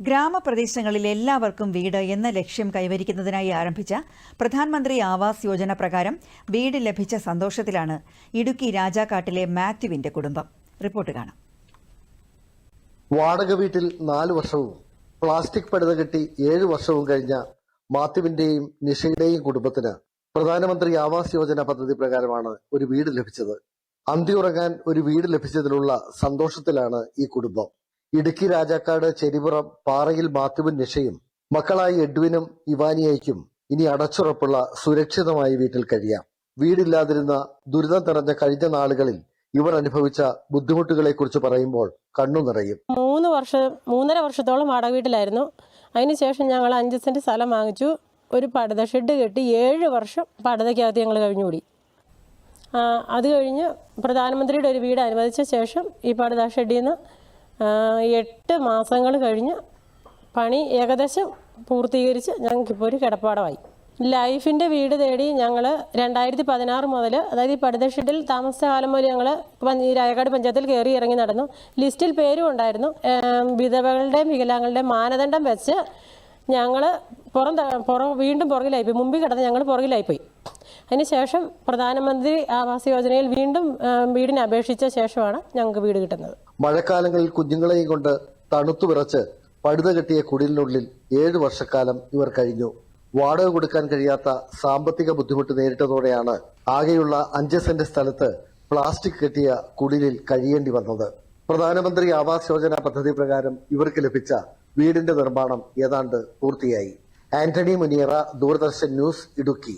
ഗ്രാമപ്രദേശങ്ങളിൽ എല്ലാവർക്കും വീട് എന്ന ലക്ഷ്യം കൈവരിക്കുന്നതിനായി ആരംഭിച്ച പ്രധാനമന്ത്രി ആവാസ് യോജന പ്രകാരം വീട് ലഭിച്ച സന്തോഷത്തിലാണ് ഇടുക്കി രാജാക്കാട്ടിലെ മാത്യുവിന്റെ കുടുംബം. റിപ്പോർട്ട് കാണാം. വാടക വീട്ടിൽ നാല് വർഷവും പ്ലാസ്റ്റിക് പടുത കെട്ടി ഏഴ് വർഷവും കഴിഞ്ഞ മാത്യുവിന്റെയും നിഷയുടെയും കുടുംബത്തിന് പ്രധാനമന്ത്രി ആവാസ് യോജന പദ്ധതി പ്രകാരമാണ് ഒരു വീട് ലഭിച്ചത്. അന്തിയുറങ്ങാൻ ഒരു വീട് ലഭിച്ചതിലുള്ള സന്തോഷത്തിലാണ് ഈ കുടുംബം. ഇടുക്കി രാജാക്കാട് ചെരിപുറം പാറയിൽ മാത്യുവും നിഷയും മക്കളായ എഡ്വിനും ഇവാനിയയ്ക്കും ഇനി അടച്ചുറപ്പുള്ള സുരക്ഷിതമായ വീട്ടിൽ കഴിയാം. വീടില്ലാതിരുന്ന ദുരിതം നിറഞ്ഞ കഴിഞ്ഞ നാളുകളിൽ ഇവർ അനുഭവിച്ച ബുദ്ധിമുട്ടുകളെ കുറിച്ച് പറയുമ്പോൾ കണ്ണു നിറയും. മൂന്ന് വർഷം മൂന്നര വർഷത്തോളം വാടക വീട്ടിലായിരുന്നു. അതിനുശേഷം ഞങ്ങൾ അഞ്ച് സെന്റ് സ്ഥലം വാങ്ങിച്ചു. ഒരു പടുത ഷെഡ് കെട്ടി ഏഴ് വർഷം പടുതയ്ക്കകത്ത് ഞങ്ങൾ കഴിഞ്ഞുകൂടി. അത് കഴിഞ്ഞ് പ്രധാനമന്ത്രിയുടെ ഒരു വീട് അനുവദിച്ച ശേഷം ഈ പടുത ഷെഡിൽ നിന്ന് എട്ട് മാസങ്ങൾ കഴിഞ്ഞ് പണി ഏകദേശം പൂർത്തീകരിച്ച് ഞങ്ങൾക്കിപ്പോൾ ഒരു കിടപ്പാടമായി. ലൈഫിന്റെ വീട് തേടി ഞങ്ങൾ രണ്ടായിരത്തി പതിനാറ് മുതൽ അതായത് ഈ പടുത ഷെഡിൽ താമസിച്ച കാലം മുതൽ ഞങ്ങൾ ഈ രായക്കാട് പഞ്ചായത്തിൽ കയറി ഇറങ്ങി നടന്നു. ലിസ്റ്റിൽ പേരും ഉണ്ടായിരുന്നു. വിധവകളുടെയും വികലാംഗങ്ങളുടെയും മാനദണ്ഡം വെച്ച് ഞങ്ങൾ പുറം പുറം വീണ്ടും പുറകിലായിപ്പോയി മുമ്പിൽ കിടന്ന് ഞങ്ങൾ പുറകിലായിപ്പോയി അതിനുശേഷം പ്രധാനമന്ത്രി ആവാസ് യോജനയിൽ വീണ്ടും വീടിനെ അപേക്ഷിച്ച ശേഷമാണ് ഞങ്ങൾക്ക് വീട് കിട്ടുന്നത്. മഴക്കാലങ്ങളിൽ കുഞ്ഞുങ്ങളെയും കൊണ്ട് തണുത്തു വിറച്ച് പടുത കെട്ടിയ കുടിലിനുള്ളിൽ ഏഴു വർഷക്കാലം ഇവർ കഴിഞ്ഞു. വാടക കൊടുക്കാൻ കഴിയാത്ത സാമ്പത്തിക ബുദ്ധിമുട്ട് നേരിട്ടതോടെയാണ് ആകെയുള്ള അഞ്ച് സെന്റ് സ്ഥലത്ത് പ്ലാസ്റ്റിക് കെട്ടിയ കുടിലിൽ കഴിയേണ്ടി വന്നത്. പ്രധാനമന്ത്രി ആവാസ് യോജന പദ്ധതി പ്രകാരം ഇവർക്ക് ലഭിച്ച വീടിന്റെ നിർമ്മാണം ഏതാണ്ട് പൂർത്തിയായി. ആന്റണി മുനിയറ ദൂരദർശൻ ന്യൂസ് ഇടുക്കി.